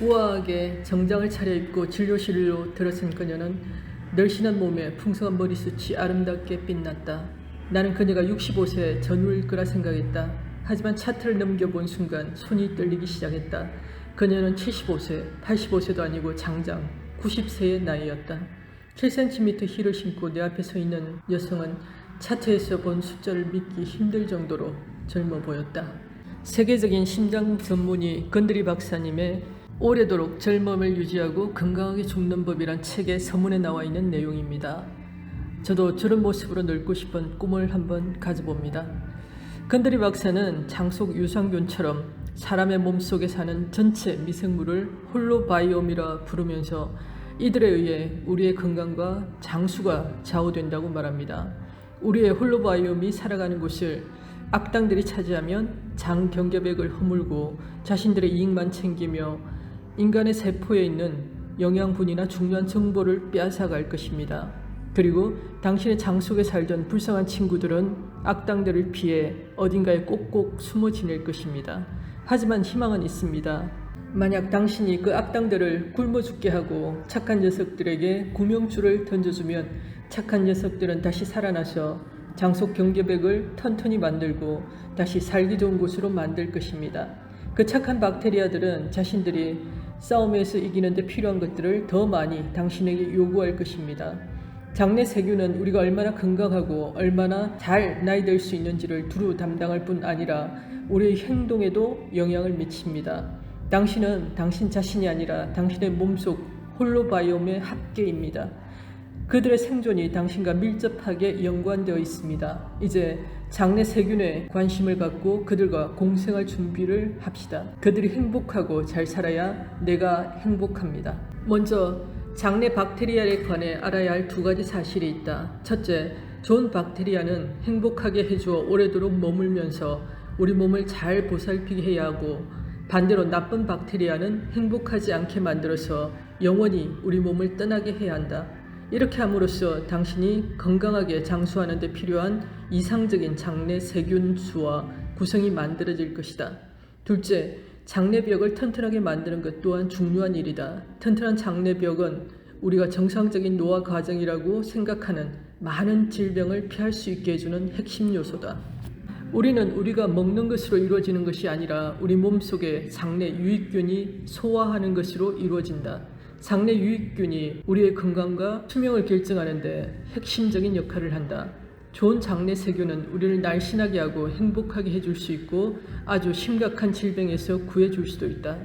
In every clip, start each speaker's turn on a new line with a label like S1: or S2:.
S1: 우아하게 정장을 차려입고 진료실로 들어선 그녀는 늘씬한 몸에 풍성한 머리숱이 아름답게 빛났다. 나는 그녀가 65세 전후일 거라 생각했다. 하지만 차트를 넘겨본 순간 손이 떨리기 시작했다. 그녀는 75세, 85세도 아니고 장장 90세의 나이였다. 7cm 힐을 신고 내 앞에 서 있는 여성은 차트에서 본 숫자를 믿기 힘들 정도로 젊어 보였다. 세계적인 심장 전문의 건드리 박사님의 오래도록 젊음을 유지하고 건강하게 죽는 법이란 책에 서문에 나와 있는 내용입니다. 저도 저런 모습으로 늙고 싶은 꿈을 한번 가져봅니다. 건드리 박사는 장속 유산균처럼 사람의 몸속에 사는 전체 미생물을 홀로바이옴이라 부르면서 이들에 의해 우리의 건강과 장수가 좌우된다고 말합니다. 우리의 홀로바이옴이 살아가는 곳을 악당들이 차지하면 장 경계백을 허물고 자신들의 이익만 챙기며 인간의 세포에 있는 영양분이나 중요한 정보를 빼앗아갈 것입니다. 그리고 당신의 장 속에 살던 불쌍한 친구들은 악당들을 피해 어딘가에 꼭꼭 숨어 지낼 것입니다. 하지만 희망은 있습니다. 만약 당신이 그 악당들을 굶어 죽게 하고 착한 녀석들에게 구명줄을 던져주면 착한 녀석들은 다시 살아나서 장속 경계백을 튼튼히 만들고 다시 살기 좋은 곳으로 만들 것입니다. 그 착한 박테리아들은 자신들이 싸움에서 이기는데 필요한 것들을 더 많이 당신에게 요구할 것입니다. 장내 세균은 우리가 얼마나 건강하고 얼마나 잘 나이 들수 있는지를 두루 담당할 뿐 아니라 우리의 행동에도 영향을 미칩니다. 당신은 당신 자신이 아니라 당신의 몸속 홀로바이옴의 합계입니다. 그들의 생존이 당신과 밀접하게 연관되어 있습니다. 이제 장내 세균에 관심을 갖고 그들과 공생할 준비를 합시다. 그들이 행복하고 잘 살아야 내가 행복합니다. 먼저 장내 박테리아에 관해 알아야 할 두 가지 사실이 있다. 첫째, 좋은 박테리아는 행복하게 해주어 오래도록 머물면서 우리 몸을 잘 보살피게 해야 하고 반대로 나쁜 박테리아는 행복하지 않게 만들어서 영원히 우리 몸을 떠나게 해야 한다. 이렇게 함으로써 당신이 건강하게 장수하는 데 필요한 이상적인 장내 세균 수와 구성이 만들어질 것이다. 둘째, 장내벽을 튼튼하게 만드는 것 또한 중요한 일이다. 튼튼한 장내벽은 우리가 정상적인 노화 과정이라고 생각하는 많은 질병을 피할 수 있게 해주는 핵심 요소다. 우리는 우리가 먹는 것으로 이루어지는 것이 아니라 우리 몸속에 장내 유익균이 소화하는 것으로 이루어진다. 장내 유익균이 우리의 건강과 수명을 결정하는데 핵심적인 역할을 한다. 좋은 장내 세균은 우리를 날씬하게 하고 행복하게 해줄 수 있고 아주 심각한 질병에서 구해줄 수도 있다.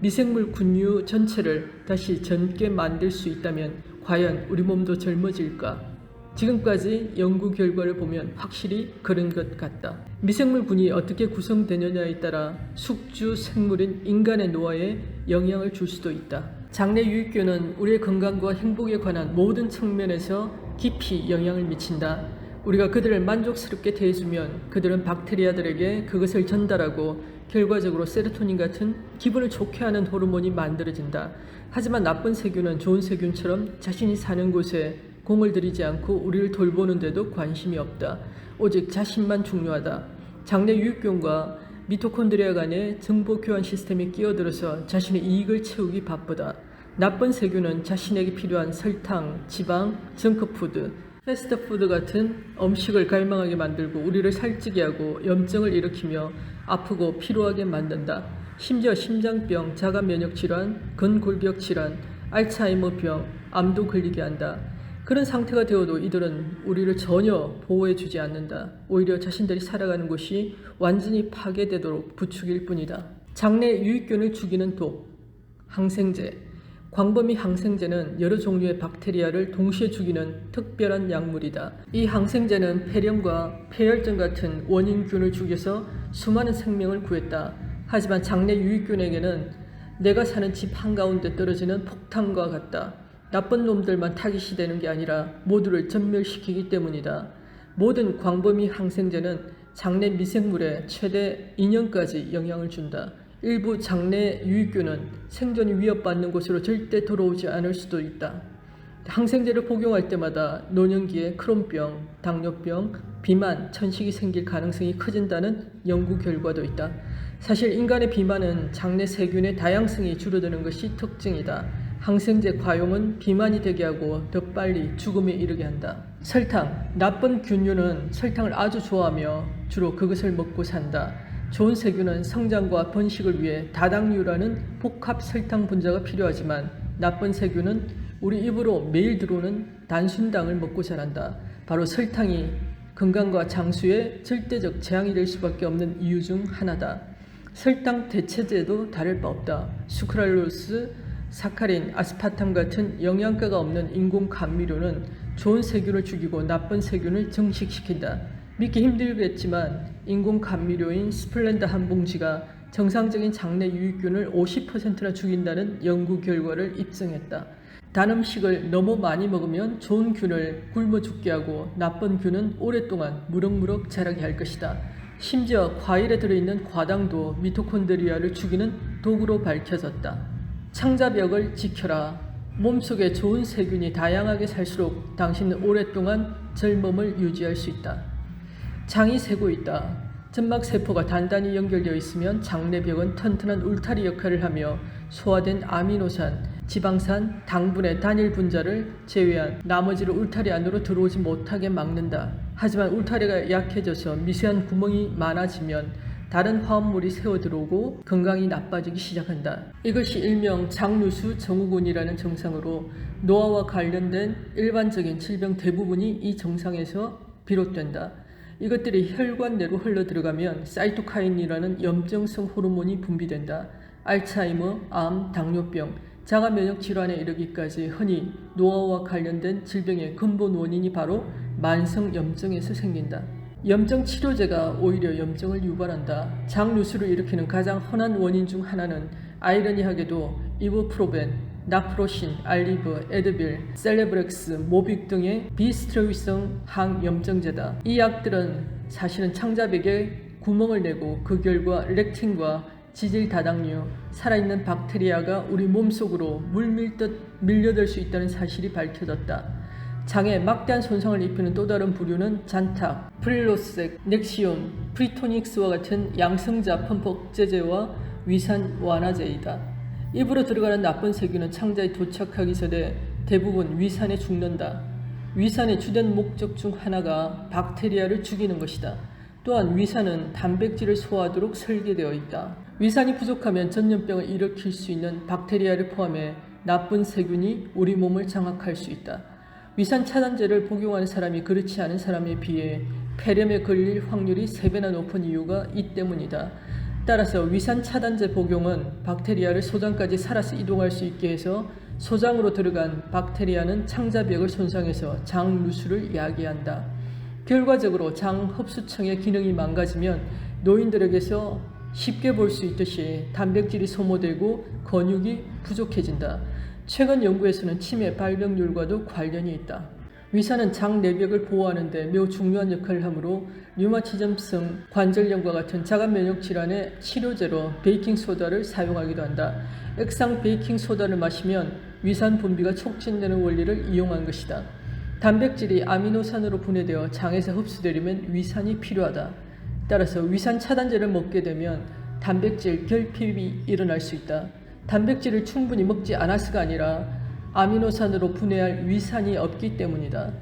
S1: 미생물 군유 전체를 다시 젊게 만들 수 있다면 과연 우리 몸도 젊어질까? 지금까지 연구 결과를 보면 확실히 그런 것 같다. 미생물군이 어떻게 구성되느냐에 따라 숙주 생물인 인간의 노화에 영향을 줄 수도 있다. 장내 유익균은 우리의 건강과 행복에 관한 모든 측면에서 깊이 영향을 미친다. 우리가 그들을 만족스럽게 대해주면 그들은 박테리아들에게 그것을 전달하고 결과적으로 세로토닌 같은 기분을 좋게 하는 호르몬이 만들어진다. 하지만 나쁜 세균은 좋은 세균처럼 자신이 사는 곳에 공을 들이지 않고 우리를 돌보는데도 관심이 없다. 오직 자신만 중요하다. 장내 유익균과 미토콘드리아 간의 정보 교환 시스템이 끼어들어서 자신의 이익을 채우기 바쁘다. 나쁜 세균은 자신에게 필요한 설탕, 지방, 정크푸드, 패스트푸드 같은 음식을 갈망하게 만들고 우리를 살찌게 하고 염증을 일으키며 아프고 피로하게 만든다. 심지어 심장병, 자가 면역 질환, 근골격 질환, 알츠하이머병, 암도 걸리게 한다. 그런 상태가 되어도 이들은 우리를 전혀 보호해 주지 않는다. 오히려 자신들이 살아가는 곳이 완전히 파괴되도록 부추길 뿐이다. 장내 유익균을 죽이는 독, 항생제. 광범위 항생제는 여러 종류의 박테리아를 동시에 죽이는 특별한 약물이다. 이 항생제는 폐렴과 폐혈증 같은 원인균을 죽여서 수많은 생명을 구했다. 하지만 장내 유익균에게는 내가 사는 집 한가운데 떨어지는 폭탄과 같다. 나쁜 놈들만 타깃이 되는 게 아니라 모두를 전멸시키기 때문이다. 모든 광범위 항생제는 장내 미생물에 최대 2년까지 영향을 준다. 일부 장내 유익균은 생존이 위협받는 곳으로 절대 돌아오지 않을 수도 있다. 항생제를 복용할 때마다 노년기에 크론병, 당뇨병, 비만, 천식이 생길 가능성이 커진다는 연구 결과도 있다. 사실 인간의 비만은 장내 세균의 다양성이 줄어드는 것이 특징이다. 항생제 과용은 비만이 되게 하고 더 빨리 죽음에 이르게 한다. 설탕. 나쁜 균류는 설탕을 아주 좋아하며 주로 그것을 먹고 산다. 좋은 세균은 성장과 번식을 위해 다당류라는 복합 설탕 분자가 필요하지만 나쁜 세균은 우리 입으로 매일 들어오는 단순당을 먹고 자란다. 바로 설탕이 건강과 장수에 절대적 재앙이 될 수밖에 없는 이유 중 하나다. 설탕 대체제도 다를 바 없다. 수크랄로스, 사카린, 아스파탐 같은 영양가가 없는 인공 감미료는 좋은 세균을 죽이고 나쁜 세균을 증식시킨다. 믿기 힘들겠지만 인공 감미료인 스플렌더 한 봉지가 정상적인 장내 유익균을 50%나 죽인다는 연구 결과를 입증했다. 단 음식을 너무 많이 먹으면 좋은 균을 굶어 죽게 하고 나쁜 균은 오랫동안 무럭무럭 자라게 할 것이다. 심지어 과일에 들어있는 과당도 미토콘드리아를 죽이는 도구로 밝혀졌다. 창자벽을 지켜라. 몸속에 좋은 세균이 다양하게 살수록 당신은 오랫동안 젊음을 유지할 수 있다. 장이 새고 있다. 점막 세포가 단단히 연결되어 있으면 장내벽은 튼튼한 울타리 역할을 하며 소화된 아미노산, 지방산, 당분의 단일 분자를 제외한 나머지를 울타리 안으로 들어오지 못하게 막는다. 하지만 울타리가 약해져서 미세한 구멍이 많아지면 다른 화합물이 새어 들어오고 건강이 나빠지기 시작한다. 이것이 일명 장누수 증후군이라는 증상으로 노화와 관련된 일반적인 질병 대부분이 이 증상에서 비롯된다. 이것들이 혈관 내로 흘러 들어가면 사이토카인이라는 염증성 호르몬이 분비된다. 알츠하이머, 암, 당뇨병, 자가 면역 질환에 이르기까지 흔히 노화와 관련된 질병의 근본 원인이 바로 만성 염증에서 생긴다. 염증 치료제가 오히려 염증을 유발한다. 장누수를 일으키는 가장 흔한 원인 중 하나는 아이러니하게도 이브프로벤, 나프로신, 알리브, 에드빌, 셀레브렉스, 모빅 등의 비스테로이성 항염증제다. 이 약들은 사실은 창자벽에 구멍을 내고 그 결과 렉틴과 지질 다당류, 살아있는 박테리아가 우리 몸속으로 물밀듯 밀려들 수 있다는 사실이 밝혀졌다. 장에 막대한 손상을 입히는 또 다른 부류는 잔탁, 프릴로색, 넥시온, 프리토닉스와 같은 양성자 펌퍽제제와 위산 완화제이다. 입으로 들어가는 나쁜 세균은 창자에 도착하기 전에 대부분 위산에 죽는다. 위산의 주된 목적 중 하나가 박테리아를 죽이는 것이다. 또한 위산은 단백질을 소화하도록 설계되어 있다. 위산이 부족하면 전염병을 일으킬 수 있는 박테리아를 포함해 나쁜 세균이 우리 몸을 장악할 수 있다. 위산 차단제를 복용하는 사람이 그렇지 않은 사람에 비해 폐렴에 걸릴 확률이 3배나 높은 이유가 이 때문이다. 따라서 위산 차단제 복용은 박테리아를 소장까지 살아서 이동할 수 있게 해서 소장으로 들어간 박테리아는 창자벽을 손상해서 장 누수를 야기한다. 결과적으로 장 흡수청의 기능이 망가지면 노인들에게서 쉽게 볼 수 있듯이 단백질이 소모되고 근육이 부족해진다. 최근 연구에서는 치매 발병률과도 관련이 있다. 위산은 장 내벽을 보호하는 데 매우 중요한 역할을 하므로 류마티즘성 관절염과 같은 자가 면역 질환의 치료제로 베이킹 소다를 사용하기도 한다. 액상 베이킹 소다를 마시면 위산 분비가 촉진되는 원리를 이용한 것이다. 단백질이 아미노산으로 분해되어 장에서 흡수되려면 위산이 필요하다. 따라서 위산 차단제를 먹게 되면 단백질 결핍이 일어날 수 있다. 단백질을 충분히 먹지 않아서가 아니라 아미노산으로 분해할 위산이 없기 때문이다.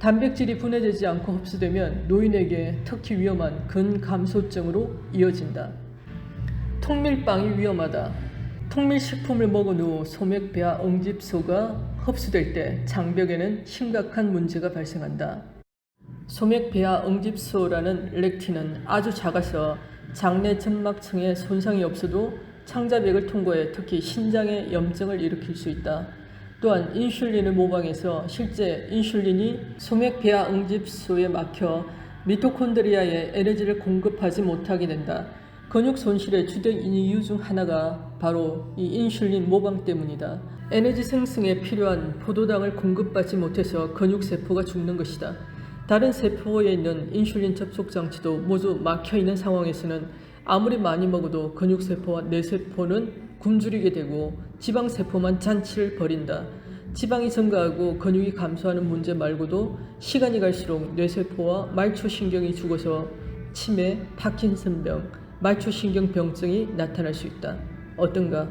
S1: 단백질이 분해되지 않고 흡수되면 노인에게 특히 위험한 근감소증으로 이어진다. 통밀빵이 위험하다. 통밀식품을 먹은 후 소맥 배아 응집소가 흡수될 때 장벽에는 심각한 문제가 발생한다. 소맥 배아 응집소라는 렉틴은 아주 작아서 장내 점막층에 손상이 없어도 창자벽을 통과해 특히 신장에 염증을 일으킬 수 있다. 또한 인슐린을 모방해서 실제 인슐린이 소맥 배아 응집소에 막혀 미토콘드리아에 에너지를 공급하지 못하게 된다. 근육 손실의 주된 이유 중 하나가 바로 이 인슐린 모방 때문이다. 에너지 생성에 필요한 포도당을 공급받지 못해서 근육 세포가 죽는 것이다. 다른 세포에 있는 인슐린 접촉 장치도 모두 막혀 있는 상황에서는 아무리 많이 먹어도 근육 세포와 뇌 세포는 굶주리게 되고 지방 세포만 잔치를 벌인다. 지방이 증가하고 근육이 감소하는 문제 말고도 시간이 갈수록 뇌세포와 말초신경이 죽어서 치매, 파킨슨병, 말초신경병증이 나타날 수 있다. 어떤가?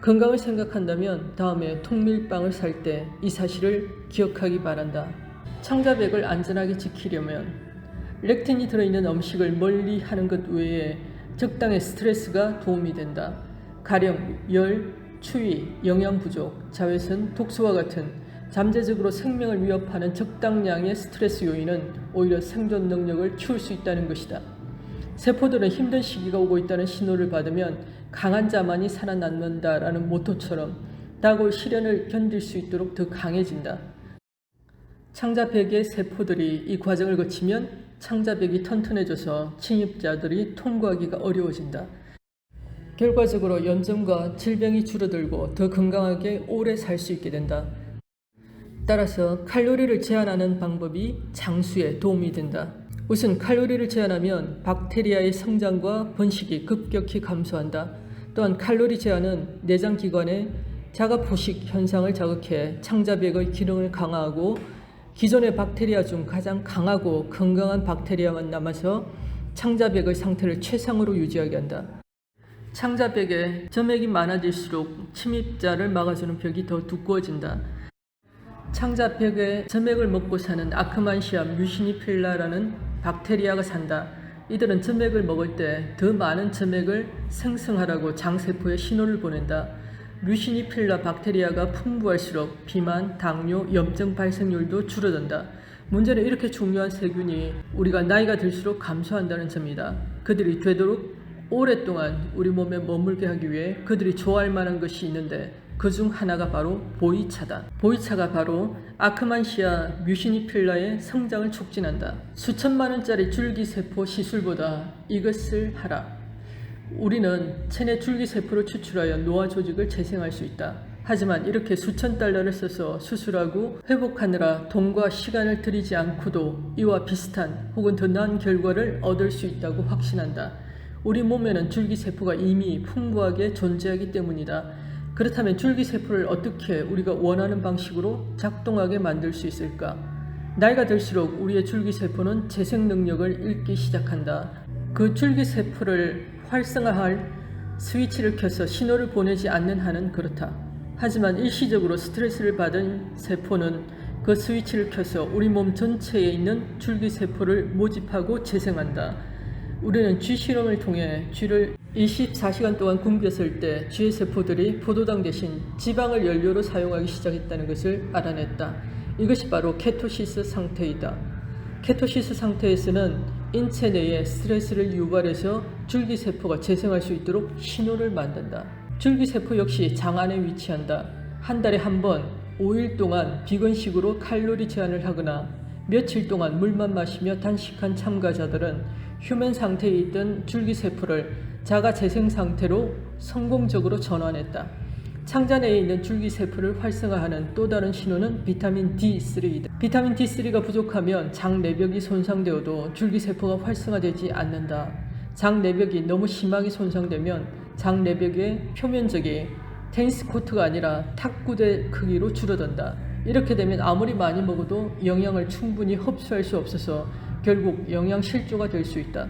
S1: 건강을 생각한다면 다음에 통밀빵을 살 때 이 사실을 기억하기 바란다. 창자백을 안전하게 지키려면 렉틴이 들어있는 음식을 멀리 하는 것 외에 적당의 스트레스가 도움이 된다. 가령 열, 추위, 영양 부족, 자외선, 독소와 같은 잠재적으로 생명을 위협하는 적당량의 스트레스 요인은 오히려 생존 능력을 키울 수 있다는 것이다. 세포들은 힘든 시기가 오고 있다는 신호를 받으면 강한 자만이 살아남는다라는 모토처럼 다가올 시련을 견딜 수 있도록 더 강해진다. 창자백의 세포들이 이 과정을 거치면 창자백이 튼튼해져서 침입자들이 통과하기가 어려워진다. 결과적으로 염증과 질병이 줄어들고 더 건강하게 오래 살 수 있게 된다. 따라서 칼로리를 제한하는 방법이 장수에 도움이 된다. 우선 칼로리를 제한하면 박테리아의 성장과 번식이 급격히 감소한다. 또한 칼로리 제한은 내장 기관의 자가 포식 현상을 자극해 창자백의 기능을 강화하고 기존의 박테리아 중 가장 강하고 건강한 박테리아만 남아서 창자백의 상태를 최상으로 유지하게 한다. 창자백에 점액이 많아질수록 침입자를 막아주는 벽이 더 두꺼워진다. 창자백에 점액을 먹고 사는 아크만시아 뮤시니필라라는 박테리아가 산다. 이들은 점액을 먹을 때 더 많은 점액을 생성하라고 장세포에 신호를 보낸다. 뮤시니필라 박테리아가 풍부할수록 비만, 당뇨, 염증 발생률도 줄어든다. 문제는 이렇게 중요한 세균이 우리가 나이가 들수록 감소한다는 점이다. 그들이 되도록 오랫동안 우리 몸에 머물게 하기 위해 그들이 좋아할 만한 것이 있는데 그 중 하나가 바로 보이차다. 보이차가 바로 아크만시아 뮤시니필라의 성장을 촉진한다. 수천만 원짜리 줄기세포 시술보다 이것을 하라. 우리는 체내 줄기세포를 추출하여 노화 조직을 재생할 수 있다. 하지만 이렇게 수천 달러를 써서 수술하고 회복하느라 돈과 시간을 들이지 않고도 이와 비슷한 혹은 더 나은 결과를 얻을 수 있다고 확신한다. 우리 몸에는 줄기세포가 이미 풍부하게 존재하기 때문이다. 그렇다면 줄기세포를 어떻게 우리가 원하는 방식으로 작동하게 만들 수 있을까? 나이가 들수록 우리의 줄기세포는 재생 능력을 잃기 시작한다. 그 줄기세포를 활성화할 스위치를 켜서 신호를 보내지 않는 한은 그렇다. 하지만 일시적으로 스트레스를 받은 세포는 그 스위치를 켜서 우리 몸 전체에 있는 줄기세포를 모집하고 재생한다. 우리는 쥐 실험을 통해 쥐를 24시간 동안 굶겼을 때 쥐의 세포들이 포도당 대신 지방을 연료로 사용하기 시작했다는 것을 알아냈다. 이것이 바로 케토시스 상태이다. 케토시스 상태에서는 인체 내에 스트레스를 유발해서 줄기세포가 재생할 수 있도록 신호를 만든다. 줄기세포 역시 장 안에 위치한다. 한 달에 한 번 5일 동안 비건식으로 칼로리 제한을 하거나 며칠 동안 물만 마시며 단식한 참가자들은 휴면 상태에 있던 줄기세포를 자가 재생 상태로 성공적으로 전환했다. 창자 내에 있는 줄기세포를 활성화하는 또 다른 신호는 비타민 D3이다. 비타민 D3가 부족하면 장 내벽이 손상되어도 줄기세포가 활성화되지 않는다. 장 내벽이 너무 심하게 손상되면 장 내벽의 표면적이 테니스 코트가 아니라 탁구대 크기로 줄어든다. 이렇게 되면 아무리 많이 먹어도 영양을 충분히 흡수할 수 없어서 결국 영양 실조가 될 수 있다.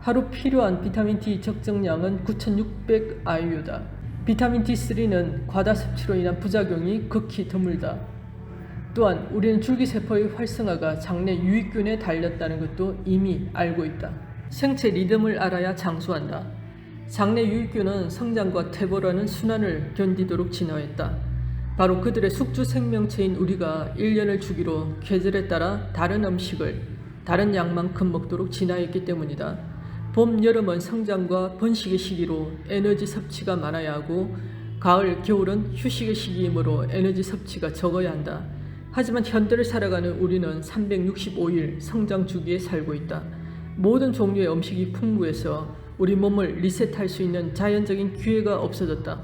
S1: 하루 필요한 비타민 D 적정량은 9,600 IU다. 비타민 D3는 과다 섭취로 인한 부작용이 극히 드물다. 또한 우리는 줄기세포의 활성화가 장내 유익균에 달렸다는 것도 이미 알고 있다. 생체 리듬을 알아야 장수한다. 장내 유익균은 성장과 퇴보라는 순환을 견디도록 진화했다. 바로 그들의 숙주 생명체인 우리가 1년을 주기로 계절에 따라 다른 음식을 다른 양만큼 먹도록 진화했기 때문이다. 봄, 여름은 성장과 번식의 시기로 에너지 섭취가 많아야 하고 가을, 겨울은 휴식의 시기이므로 에너지 섭취가 적어야 한다. 하지만 현대를 살아가는 우리는 365일 성장 주기에 살고 있다. 모든 종류의 음식이 풍부해서 우리 몸을 리셋할 수 있는 자연적인 기회가 없어졌다.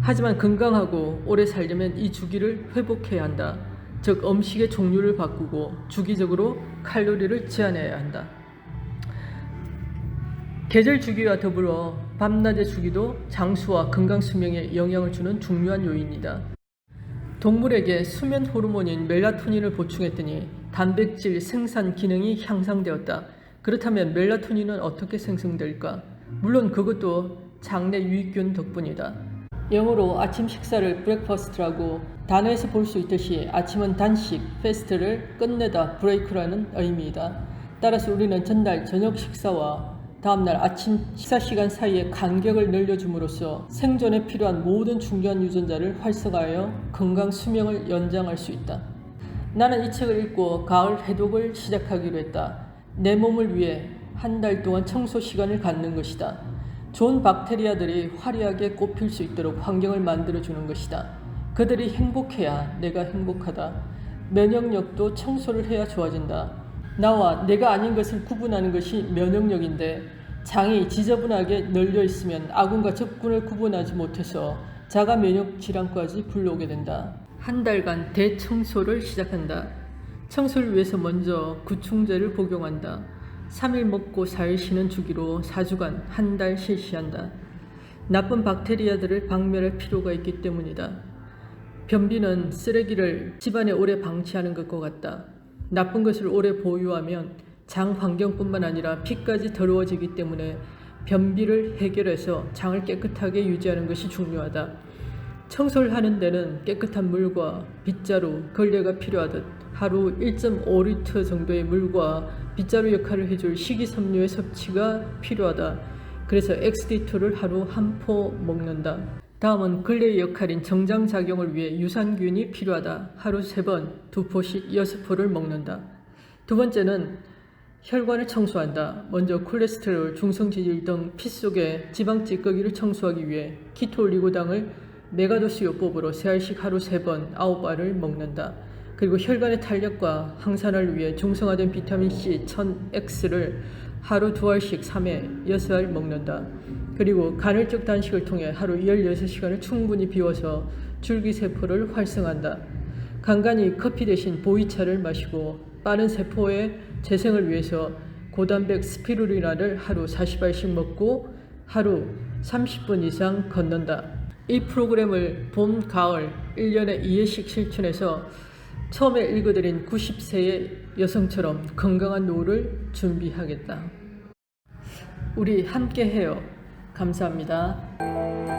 S1: 하지만 건강하고 오래 살려면 이 주기를 회복해야 한다. 즉 음식의 종류를 바꾸고 주기적으로 칼로리를 제한해야 한다. 계절 주기와 더불어 밤낮의 주기도 장수와 건강 수명에 영향을 주는 중요한 요인이다. 동물에게 수면 호르몬인 멜라토닌을 보충했더니 단백질 생산 기능이 향상되었다. 그렇다면 멜라토닌은 어떻게 생성될까? 물론 그것도 장내 유익균 덕분이다. 영어로 아침 식사를 브렉퍼스트라고 단어에서 볼 수 있듯이 아침은 단식, 페스트를 끝내다 브레이크라는 의미이다. 따라서 우리는 전날 저녁 식사와 다음날 아침 식사 시간 사이에 간격을 늘려줌으로써 생존에 필요한 모든 중요한 유전자를 활성화하여 건강 수명을 연장할 수 있다. 나는 이 책을 읽고 가을 해독을 시작하기로 했다. 내 몸을 위해 한 달 동안 청소 시간을 갖는 것이다. 좋은 박테리아들이 화려하게 꽃필 수 있도록 환경을 만들어 주는 것이다. 그들이 행복해야 내가 행복하다. 면역력도 청소를 해야 좋아진다. 나와 내가 아닌 것을 구분하는 것이 면역력인데 장이 지저분하게 널려 있으면 아군과 적군을 구분하지 못해서 자가 면역 질환까지 불러오게 된다. 한 달간 대청소를 시작한다. 청소를 위해서 먼저 구충제를 복용한다. 3일 먹고 4일 쉬는 주기로 4주간 한 달 실시한다. 나쁜 박테리아들을 박멸할 필요가 있기 때문이다. 변비는 쓰레기를 집안에 오래 방치하는 것과 같다. 나쁜 것을 오래 보유하면 장 환경뿐만 아니라 피까지 더러워지기 때문에 변비를 해결해서 장을 깨끗하게 유지하는 것이 중요하다. 청소를 하는 데는 깨끗한 물과 빗자루, 걸레가 필요하듯 하루 1.5리터 정도의 물과 빗자루 역할을 해줄 식이섬유의 섭취가 필요하다. 그래서 XD2를 하루 한 포 먹는다. 다음은 근래의 역할인 정장작용을 위해 유산균이 필요하다. 하루 세 번, 두 포씩 여섯 포를 먹는다. 두 번째는 혈관을 청소한다. 먼저 콜레스테롤, 중성지질 등 피 속의 지방 찌꺼기를 청소하기 위해 키토올리고당을 메가도스 요법으로 세 알씩 하루 세 번, 아홉 알을 먹는다. 그리고 혈관의 탄력과 항산화를 위해 중성화된 비타민 C 1000X를 하루 두 알씩 3회 6알 먹는다. 그리고 간헐적 단식을 통해 하루 16시간을 충분히 비워서 줄기세포를 활성한다. 간간히 커피 대신 보이차를 마시고 빠른 세포의 재생을 위해서 고단백 스피루리나를 하루 40알씩 먹고 하루 30분 이상 걷는다. 이 프로그램을 봄, 가을 1년에 2회씩 실천해서 처음에 읽어드린 90세의 여성처럼 건강한 노후를 준비하겠다. 우리 함께 해요. 감사합니다.